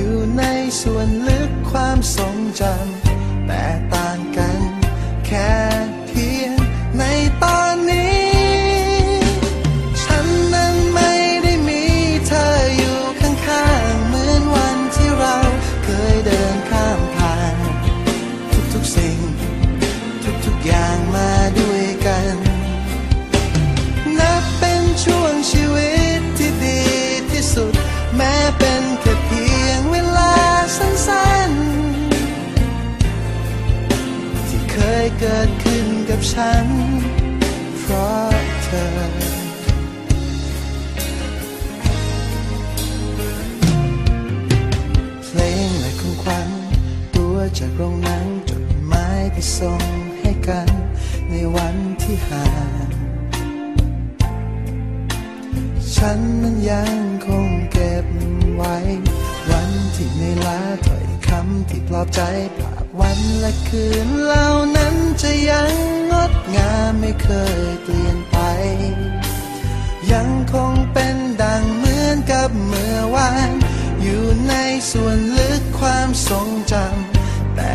อยู่ในส่วนลึกความทรงจำแต่ต่าง ดขึ้นกับฉัน เพราะเธอ เพลงและของขวัญตัวจากโรงหนังจดหมายที่ส่งให้กัน ในวันที่ห่างฉันนั้นยังคงเก็บไว้ วันที่ในลาถ้อยคำที่ปลอบใจภาพวันและคืนเหล่านั้น เคยเปลี่ยนไป ยังคงเป็นดังเหมือนกับเมื่อวาน อยู่ในส่วนลึกความทรงจำแต่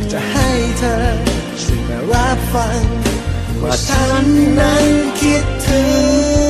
ากจะให้เธอช่วยมารับฟัง ว่าฉันนั้นคิดถึง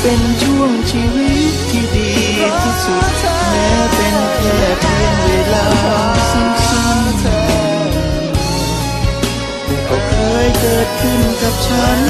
เป็นช่วงชีวิตที่ดีที่สุด แม้เป็นแค่เพียงเวลาสั้นๆแต่ก็เคยเกิดขึ้นกับฉัน